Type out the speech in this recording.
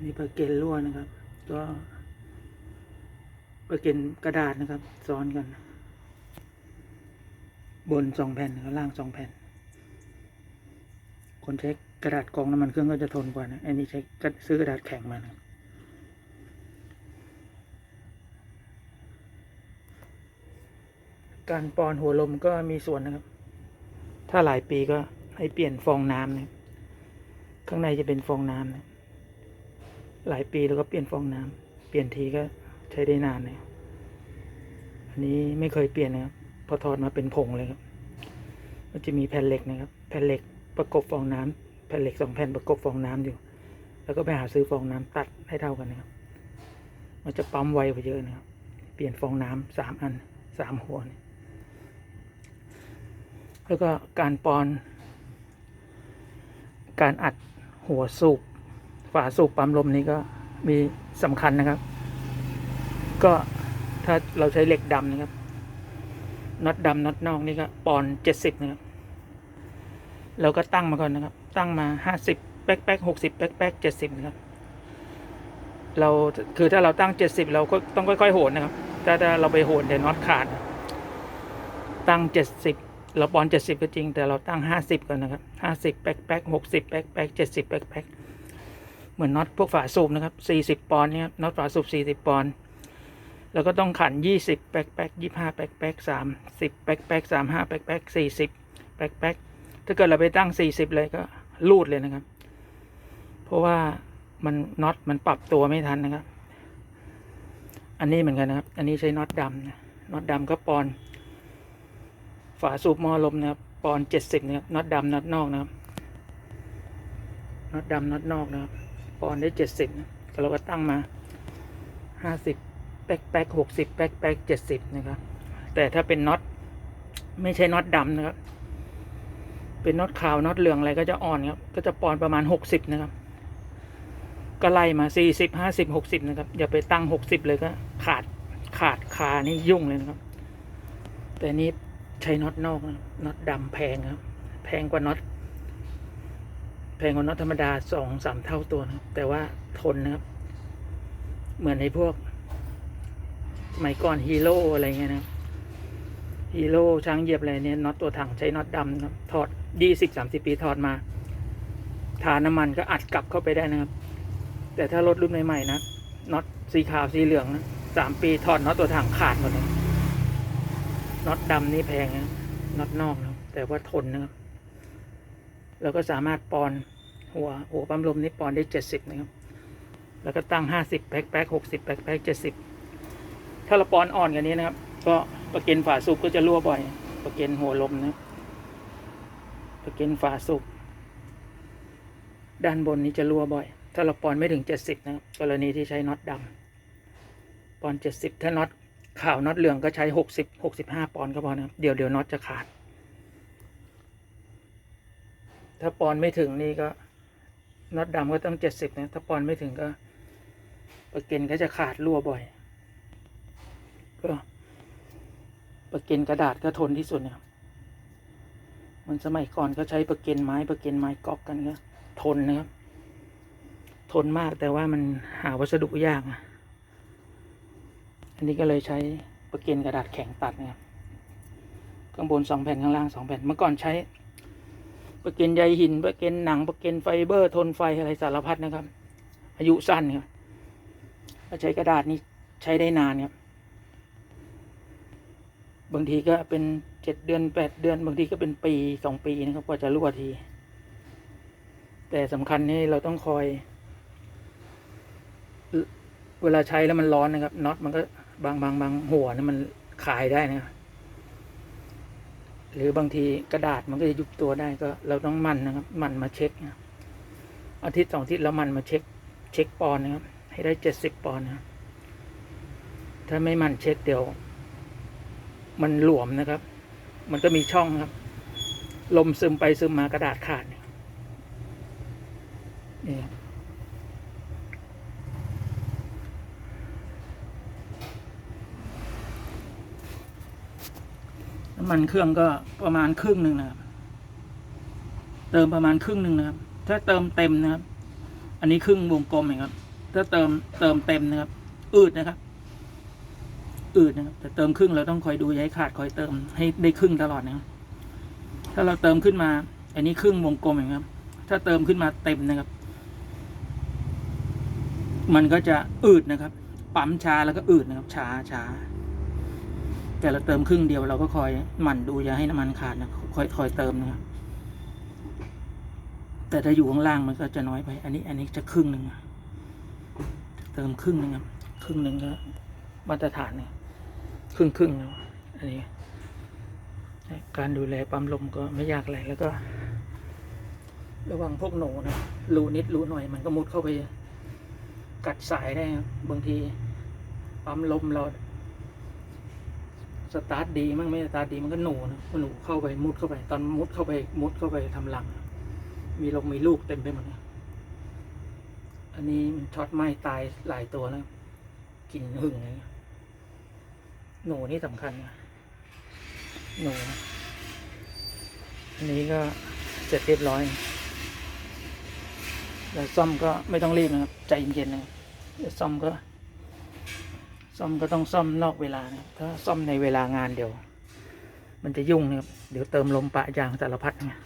นนี้ปลาเกนรั่วนะครับ ก็ปลาเกนกระดาษนะครับ ซ้อนกัน บนสองแผ่นแล้วล่างสองแผ่น คนใช้กระดาษกองน้ำมันเครื่องก็จะทนกว่านะอันนี้ใช้กระซื้อกระดาษแข็งมานะการปอนหัวลมก็มีส่วนนะครับ ถ้าหลายปีก็ให้เปลี่ยนฟองน้ำนะข้างในจะเป็นฟองน้ำนะ หลายปีแล้วก็เปลี่ยนฟองน้ำเปลี่ยนทีก็ใช้ได้นานเลยอันนี้ไม่เคยเปลี่ยนนะครับ พอถอดมาเป็นผงเลยครับมันจะมีแผ่นเหล็กนะครับ แผ่นเหล็กประกบฟองน้ำแผ่นเหล็กสองแผ่นประกบฟองน้ำอยู่ แล้วก็ไปหาซื้อฟองน้ำตัดให้เท่ากันนะครับ มันจะปั๊มไวกว่าเยอะนะครับ เปลี่ยนฟองน้ำสามอันสามหัวเนี่ยแล้วก็การปอน การอัดหัวสูบ ฝาสูบปั๊มลมนี้ก็มีสำคัญนะครับ ก็ถ้าเราใช้เหล็กดำนะครับน็อตดำน็อตนอกนี่ก็ปอนเจ็ดสิบนะครับเราก็ตั้งมาก่อนนะครับ ตั้งมาห้าสิบแป๊กแป๊กหกสิบแป๊กแป๊กเจ็ดสิบนะครับ เราคือถ้าเราตั้งเจ็ดสิบเราก็ต้องค่อยๆโหนนะครับ ถ้าถ้าเราไปโหนเดี๋ยวน็อตขาด ตั้งเจ็ดสิบเราปอนเจ็ดสิบก็จริง แต่เราตั้งห้าสิบก่อนนะครับห้าสิบแป๊กแป๊กหกสิบแป๊กแป๊กเจ็ดสิบแป๊กแป๊ก เหมือนน็อตพวกฝาสูบนะครับ40ปอนด์เนี่ยครับน็อตฝาสูบ40ปอนด์แล้วก็ต้องขัน20แป๊กแป๊ก25แป๊กแป๊ก30แป๊กแป๊ก35แป๊กแป๊ก40แป๊กแป๊กถ้าเกิดเราไปตั้ง40เลยก็ลูดเลยนะครับ เพราะว่ามันน็อตมันปรับตัวไม่ทันนะครับ อันนี้เหมือนกันนะครับ อันนี้ใช้น็อตดำนะน็อตดำก็ปอนฝาสูบมอลมนะครับปอนด์70นะครับน็อตดำน็อตนอกนะครับน็อตดำน็อตนอกนะครับ ปอนด์ได้เจ็ดสิบเราก็ตั้งมาห้าสิบแป๊กแป๊กหกสิบแป๊กแป๊กเจ็ดสิบนะครับ แต่ถ้าเป็นน็อตไม่ใช่น็อตดำนะครับ เป็นน็อตขาวน็อตเหลืองอะไรก็จะอ่อนครับ ก็จะปอนประมาณหกสิบนะครับ ก็ไล่มาสี่สิบห้าสิบหกสิบนะครับ อย่าไปตั้งหกสิบเลยก็ขาดขาดขานี่ยุ่งเลยนะครับ แต่นี้ใช้น็อตนอกนะน็อตดำแพงครับ แพงกว่าน็อต แพงกว่าน็อตธรรมดาสองสามเท่าตัวนะแต่ว่าทนนะครับ เหมือนในพวกสมัยก่อนฮีโร่อะไรเงี้ยนะฮีโร่ช้างเหยียบอะไรเนี่ยน็อตตัวถังใช้น็อตดำนะถอดยี่สิบสามสิบปีถอดมาทาน้ำมันก็อัดกลับเข้าไปได้นะครับ แต่ถ้ารถรุ่นใหม่ๆนะน็อตสีขาวสีเหลืองนะสามปีถอดน็อตตัวถังขาดหมดเลยน็อตดำนี่แพงนะน็อตนอกนะแต่ว่าทนนะครับ แล้วก็สามารถปอนหัวหัวปั๊มลมนี่ปอนได้เจ็ดสิบนะครับ แล้วก็ตั้งห้าสิบแพ็คแพ็คหกสิบแพ็คแพ็คเจ็ดสิบถ้าเราปอนอ่อนกันนี้นะครับ ก็ประเก็นฝาสูบก็จะรั่วบ่อย ประเก็นหัวลมนะประเก็นฝาสูบด้านบนนี้จะรั่วบ่อย ถ้าเราปอนไม่ถึงเจ็ดสิบนะครับกรณีที่ใช้น็อตดำปอนเจ็ดสิบถ้าน็อตขาวน็อตเหลืองก็ใช้หกสิบหกสิบห้าปอนก็พอนะครับ เดี๋ยวเดี๋ยวน็อตจะขาด ถ้าปอนไม่ถึงนี่ก็น็อตดำก็ต้องเจ็ดสิบนะ ถ้าปอนไม่ถึงก็ประเก็นก็จะขาดรั่วบ่อย ก็ประเก็นกระดาษก็ทนที่สุดเนะครับมันสมัยก่อนก็ใช้ประเก็นไม้ประเก็นไม้ก๊อกกันก็ทนนะครับ ทนมากแต่ว่ามันหาวัสดุยากอะอันนี้ก็เลยใช้ประเก็นกระดาษแข็งตัดนะครับข้างบนสองแผ่นข้างล่างสองแผ่นเมื่อก่อนใช้ ประเก็นใยหินประเก็นหนังประเก็นไฟเบอร์ทนไฟอะไรสารพัดนะครับ อายุสั้นครับถ้าใช้กระดาษนี้ใช้ได้นานครับบางทีก็เป็นเจ็ดเดือนแปดเดือน บางทีก็เป็นปีสองปีนะครับกว่าจะรั่วที แต่สำคัญนี่เราต้องคอย เวลาใช้แล้วมันร้อนนะครับน็อตมันก็บางบางบางหัวนี่มันขายได้นะครับ หรือบางทีกระดาษมันก็จะยุบตัวได้ก็เราต้องมันนะครับ มันมาเช็คนะอาทิตย์สองอาทิตย์แล้วมันมาเช็ค เช็คปอนนะครับ ให้ได้เจ็ดสิบปอนนะถ้าไม่มันเช็คเดี๋ยว มันหลวมนะครับ มันก็มีช่องครับ ลมซึมไปซึมมากระดาษขาดนี่นี่ครับ น้ำมันเครื่องก็ประมาณครึ่งหนึ่งนะครับ เติมประมาณครึ่งหนึ่งนะครับ ถ้าเติมเต็มนะครับ อันนี้ครึ่งวงกลมเองครับ ถ้าเติมเติมเต็มนะครับ อืดนะครับ อืดนะครับ แต่เติมครึ่งเราต้องคอยดูอย่าให้ขาดคอยเติมให้ได้ครึ่งตลอดนะครับ ถ้าเราเติมขึ้นมา อันนี้ครึ่งวงกลมเองครับ ถ้าเติมขึ้นมาเต็มนะครับ มันก็จะอืดนะครับ ปั๊มช้าแล้วก็อืดนะครับช้าช้า แต่เราเติมครึ่งเดียวเราก็คอยหมั่นดูอย่าให้น้ำมันขาดนะคอยคอยเติมนะครับแต่ถ้าอยู่ข้างล่างมันก็จะน้อยไป อันนี้อันนี้จะครึ่งหนึ่งเติมครึ่งหนึ่งครับ ครึ่งหนึ่งก็มาตรฐานเนี่ยครึ่งครึ่งนะอันนี้ การดูแลปั๊มลมก็ไม่ยากอะไรแล้วก็ ระวังพวกหนูนะรูนิดรูหน่อย มันก็มุดเข้าไป กัดสายได้บางทีปั๊มลมเรา สตาร์ทดีมั่งไม่สตาร์ทดีมันก็หนูนะหนูเข้าไปมุดเข้าไป ตอนมุดเข้าไปมุดเข้าไปทำรัง มีลงมีลูกเต็มไปหมดเลยอันนี้มันช็อตไหม้ตายหลายตัวแล้วกลินหึ่งเลยหนูนี่สำคัญนะหนูอันนี้ก็เสร็จเรียบร้อยแล้วซ่อมก็ไม่ต้องรีบนะครับใจเย็นๆนะเดี๋ยวซ่อมก็ ซ่อมก็ต้องซ่อมนอกเวลานะถ้าซ่อมในเวลางานเดี๋ยว มันจะยุ่งนะครับเดี๋ยวเติมลมปะยางสารพัดเนี่ย